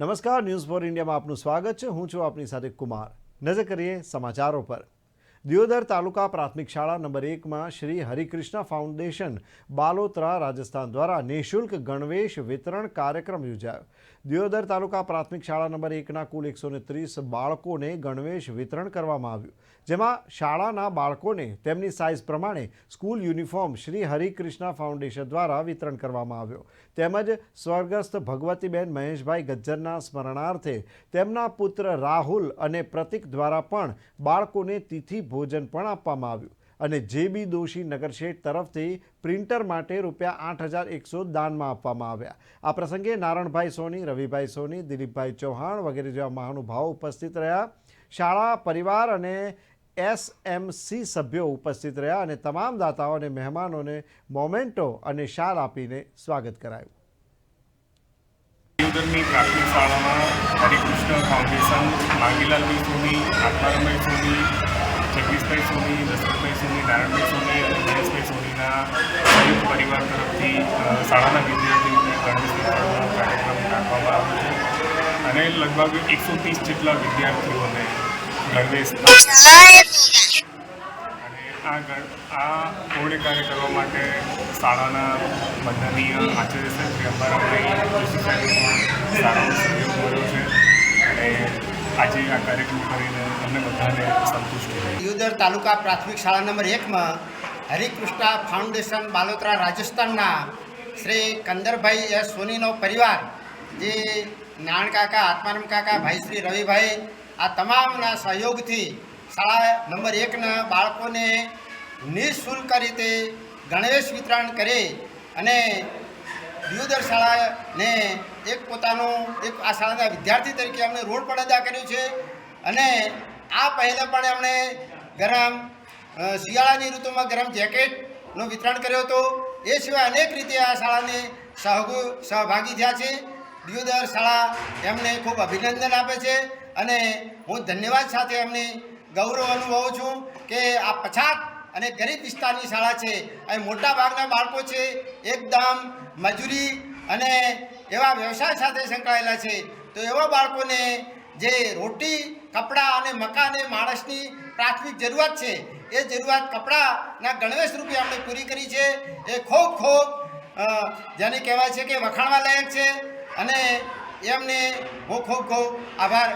નમસ્કાર, news for ઇન્ડિયામાં આપનું સ્વાગત છે. હું છું આપની સાથે કુમાર. નજર કરીએ સમાચારો પર. દિયોદર તાલુકા પ્રાથમિક શાળા નંબર એકમાં શ્રી હરિકૃષ્ણ ફાઉન્ડેશન બાલોતરા રાજસ્થાન દ્વારા નિઃશુલ્ક ગણવેશ વિતરણ કાર્યક્રમ યોજાયો. દિયોદર તાલુકા પ્રાથમિક શાળા નંબર એકના કુલ એકસો ત્રીસ બાળકોને ગણવેશ વિતરણ કરવામાં આવ્યું. જેમાં શાળાના બાળકોને તેમની સાઇઝ પ્રમાણે school uniform Shri Harikrishna foundation દ્વારા વિતરણ કરવામાં આવ્યો. તેમજ સ્વર્ગસ્થ ભગવતીબેન મહેશભાઈ ગજ્જરના સ્મરણાર્થે તેમના પુત્ર રાહુલ અને પ્રતિક દ્વારા પણ બાળકોને તિથિ ભોજન પણ આપવામાં આવ્યું. અને જે બી દોશી નગરશેઠ તરફથી પ્રિન્ટર માટે રૂપિયા આઠ હજાર એકસો દાનમાં આપવામાં આવ્યા. આ પ્રસંગે નારણભાઈ સોની, રવિભાઈ સોની, દિલીપભાઈ ચૌહાણ વગેરે જેવા મહાનુભાવો ઉપસ્થિત રહ્યા. શાળા, પરિવાર અને એસએમસી સભ્યો ઉપસ્થિત રહ્યા અને તમામ દાતાઓ અને મહેમાનોને મોમેન્ટો અને શાલ આપીને સ્વાગત કરાયું. દિયોદરની પ્રાથમિક શાળામાં હરિકૃષ્ણ ફાઉન્ડેશન માગીલાલ સોની આત્મારામભાઈ જગદીશભાઈ સોની દશરથભાઈ સોની નારાયણભાઈ સોની અને મહેશભાઈ સોનીના સંયુક્ત પરિવાર તરફથી શાળાના વિદ્યાર્થીઓને ગણેશ કાર્યક્રમ રાખવામાં આવ્યો છે. અને લગભગ એકસો ત્રીસ જેટલા વિદ્યાર્થીઓને ગણવેશ અને આ ગણ, આ પૂર્ણ કાર્ય કરવા માટે શાળાના બંધારણીય આચાર્ય સાહેબ અંબારામભાઈ જોશી સાહેબનો સહયોગ મળ્યો છે અને આજે આ કાર્યક્રમ કરીને અમને બધાને સંતુષ્ટ થઈ દિયોદર તાલુકા પ્રાથમિક શાળા નંબર એકમાં હરિકૃષ્ણા ફાઉન્ડેશન બાલોતરા રાજસ્થાનના શ્રી કંદરભાઈ એસ સોનીનો પરિવાર, જે નાણ કાકા, આત્મારામ કાકા, ભાઈ શ્રી રવિભાઈ, આ તમામના સહયોગથી શાળા નંબર એકના બાળકોને નિઃશુલ્ક રીતે ગણવેશ વિતરણ કરે અને દિયોદર શાળાને એક પોતાનું, એક આ શાળાના વિદ્યાર્થી તરીકે અમને રોડ પણ અદા કર્યું છે. અને આ પહેલાં પણ એમણે ગરમ શિયાળાની ઋતુમાં ગરમ જેકેટનું વિતરણ કર્યો હતો. એ સિવાય અનેક રીતે આ શાળાને સહગુ, સહભાગી થયા છે. દિયોદર શાળા એમને ખૂબ અભિનંદન આપે છે અને હું ધન્યવાદ સાથે એમને ગૌરવ અનુભવું છું કે આ પછાત અને ગરીબ વિસ્તારની શાળા છે. અહીં મોટા ભાગના બાળકો છે, એકદમ મજૂરી અને એવા વ્યવસાય સાથે સંકળાયેલા છે. તો એવા બાળકોને જે રોટી, કપડાં અને મકાન માણસની પ્રાથમિક જરૂરિયાત છે, એ જરૂરિયાત કપડાના ગણવેશ રૂપે આપણે પૂરી કરી છે. એ ખૂબ ખૂબ જેને કહેવાય છે કે વખાણવા લાયક છે. અને એમને હું ખૂબ ખૂબ આભાર.